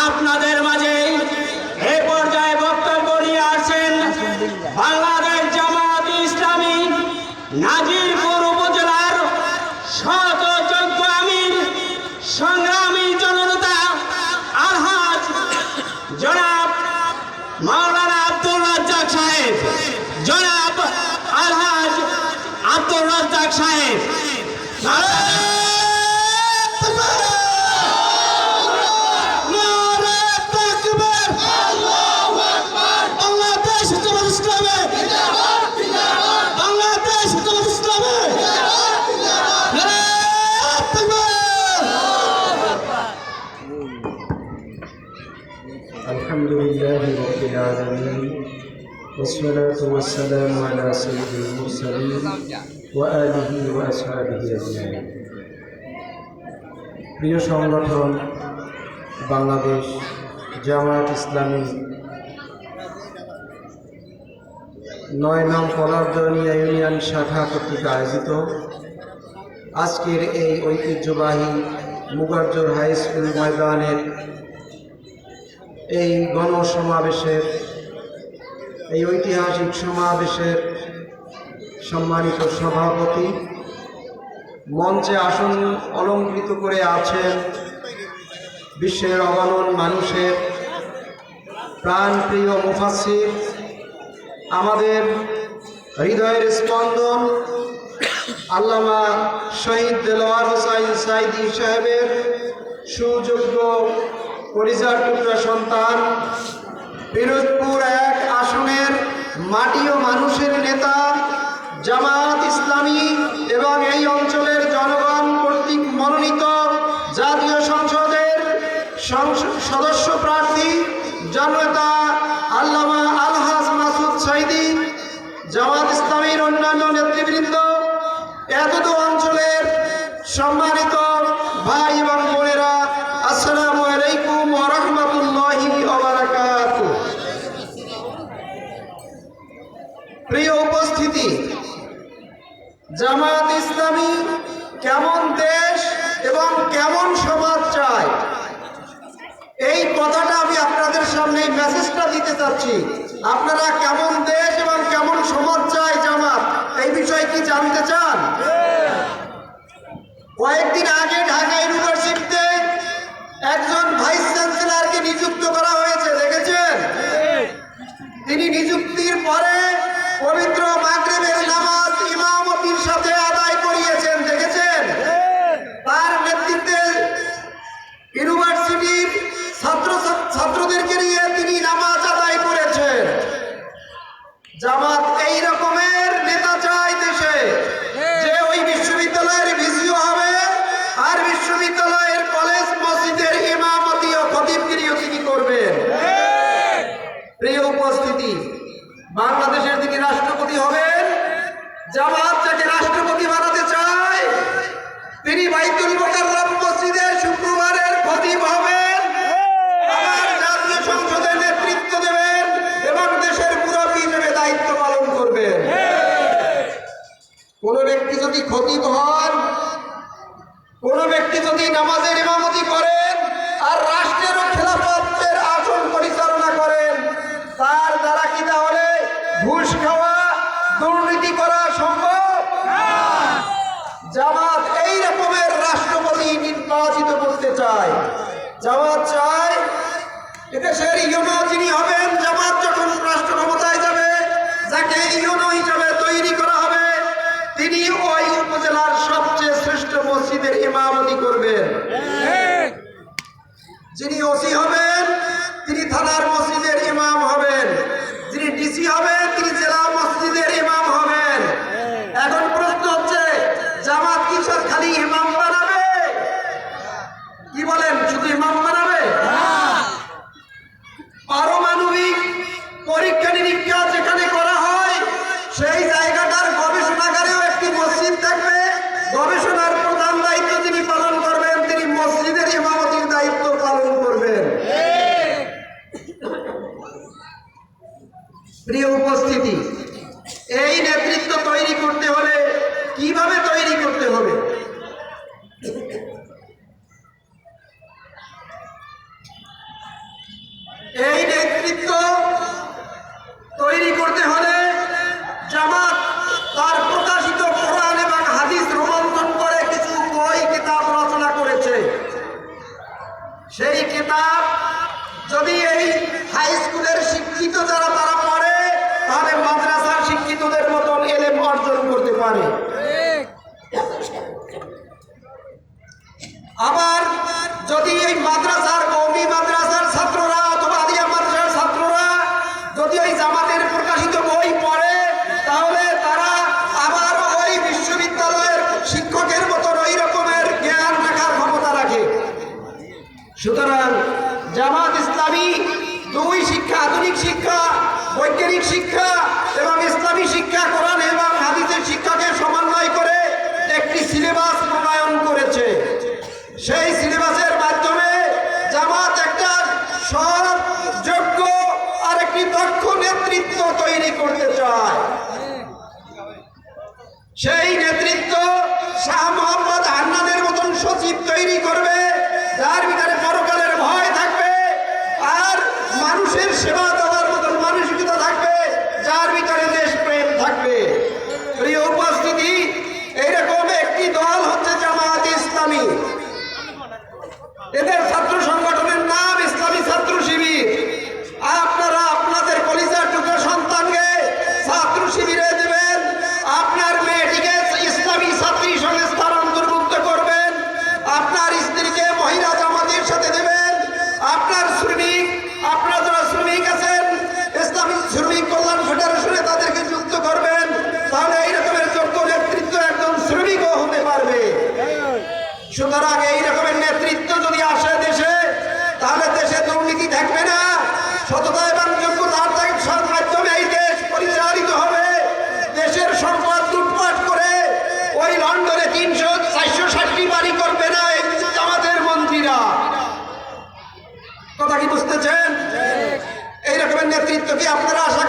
আপনাদের মাঝে এ পর্যায়ে বক্তব্য নিয়ে আসেন বাংলাদেশ জামাত ইসলামী নাজিরপুর উপজেলার সত যোগ্য আমির সংগ্রামী জনতা لله رب العالمين والصلاة والسلام على سيد المرسلين وآله وأصحابه أجمعين প্রিয় সংগঠন বাংলাদেশ জামায়াত ইসলামী নয় নং কলারদনিয়া ইউনিয়ন শাখা কর্তৃক আয়োজিত আজকের এই ঐতিহ্যবাহী মুগার্জর হাই স্কুল ময়দানের এই গণসমাবেশের, এই ঐতিহাসিক সমাবেশের সম্মানিত সভাপতি। মঞ্চে আসন অলঙ্কৃত করে আছেন বিশ্বের অগণন মানুষের প্রাণপ্রিয় মুফাসির আমাদের হৃদয়ের স্পন্দন আল্লামা শহীদ দেলোয়ার হোসাইন সাইদি সাহেবের সুযোগ্য পরিচার টুকরা সন্তান, পিরোজপুর এক আসনের মাটি ও মানুষের নেতা জামাত ইসলামী এবং এই অঞ্চলের জনগণ কর্তৃক মনোনীত জাতীয় সংসদের সংস- সদস্য প্রার্থী জননেতা আল্লামা আলহাজ মাসুদ সাইদি জামাত ইসলামীর অন্যান্য নেতৃবৃন্দ। এতদ অঞ্চলের সম্মানিত দিতে চাচ্ছি, আপনারা কেমন দেশ এবং কেমন সমাজ চাই জামাত? এই বিষয়ে কি জানতে চান? কয়েকদিন আগে ঢাকা ইউনিভার্সিটিতে একজন ভাইস চ্যান্সেলারকে নিযুক্ত করা হয়েছে, দেখেছেন? তিনি নিযুক্তির পরে যদি খতিব হন, কোন ব্যক্তি যদি নামাজের ইমামতি করেন আর রাষ্ট্রেরও খেলাফতের আসন পরিচালনা করেন, তার দ্বারা কি তাহলে ঘুষ খাওয়া, দুর্নীতি করা সম্ভব? জামাত এই রকমের রাষ্ট্রপতি নির্বাচিত করতে চায়। জামাত তিনি ওই উপজেলার সবচেয়ে শ্রেষ্ঠ মসজিদের ইমামতি করবেন। যিনি ওসি হবেন তিনি থানার মসজিদের ইমাম হবেন। যিনি ডিসি হবেন বৈজ্ঞানিক শিক্ষা এবং ইসলামী শিক্ষা, কোরআন এবং হাদিসের শিক্ষাকে সমন্বয় করে একটি সিলেবাস প্রণয়ন করেছে। সেই সিলেবাসের মাধ্যমে জামাত একটা সৎ আর একটি দক্ষ নেতৃত্ব তৈরি করতে চায়। সেই নেতৃত্ব শাহ মোহাম্মদ হান্নানের মতন সচিব তৈরি করবে। কিন্তু আপনারা আশা